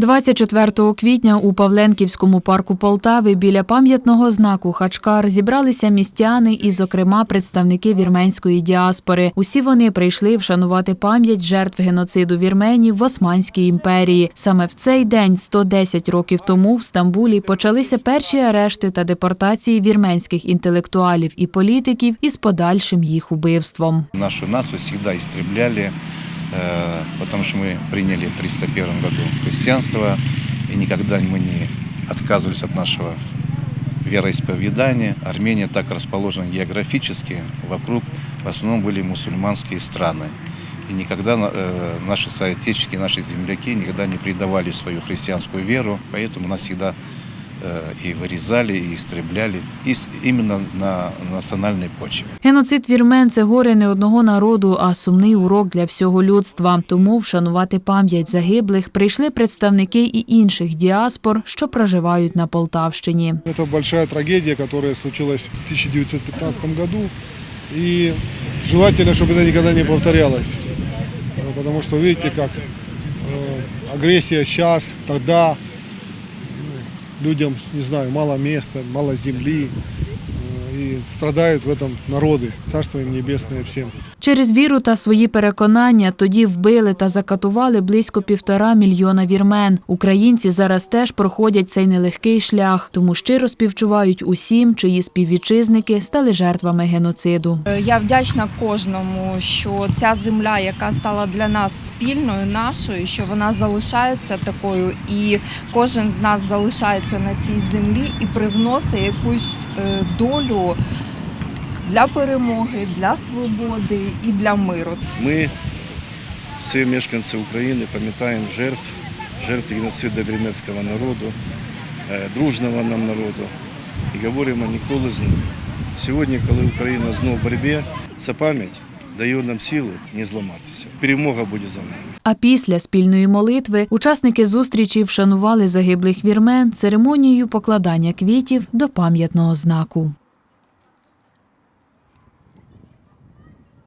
24 квітня у Павленківському парку Полтави біля пам'ятного знаку Хачкар зібралися містяни і, зокрема, представники вірменської діаспори. Усі вони прийшли вшанувати пам'ять жертв геноциду вірменів в Османській імперії. Саме в цей день, 110 років тому, в Стамбулі почалися перші арешти та депортації вірменських інтелектуалів і політиків із подальшим їх убивством. Нашу нацию всегда истребляли, э, потому что мы приняли в 301 году христианство, и никогда мы не отказывались от нашего вероисповедания. Армения так расположена географически, вокруг в основном были мусульманские страны. И никогда э, наши соотечественники, наши земляки никогда не предавали свою христианскую веру, поэтому нас всегда э, и вырезали, и истребляли и с- именно на национальной почве. Геноцид вірмен це горе не одного народу, а сумний урок для всього людства. Тому вшанувати пам'ять загиблих прийшли представники і інших діаспор, що проживають на Полтавщині. Это большая трагедия, которая случилась в 1915 году. И желательно, чтобы это никогда не повторялось. Э, Потому что видите, как э, агрессия сейчас, тогда ну, людям, не знаю, мало места, мало земли. э, И страдают в этом народы. Царство им небесное всем. Через віру та свої переконання тоді вбили та закатували близько півтора мільйона вірмен. Українці зараз теж проходять цей нелегкий шлях, тому щиро співчувають усім, чиї співвітчизники стали жертвами геноциду. Е, Я вдячна кожному, що ця земля, яка стала для нас спільною, нашою, що вона залишається такою, і кожен з нас залишається на цій землі і привносить якусь е, долю для перемоги, для свободи і для миру. Ми, всі мешканці України, пам'ятаємо жертв, жертв геноциду вірменського народу, е, дружного нам народу. І говоримо ніколи знову. Сьогодні, коли Україна знову в боротьбі, ця пам'ять дає нам силу не зламатися. Перемога буде за нами. А після спільної молитви учасники зустрічі вшанували загиблих вірмен церемонією покладання квітів до пам'ятного знаку.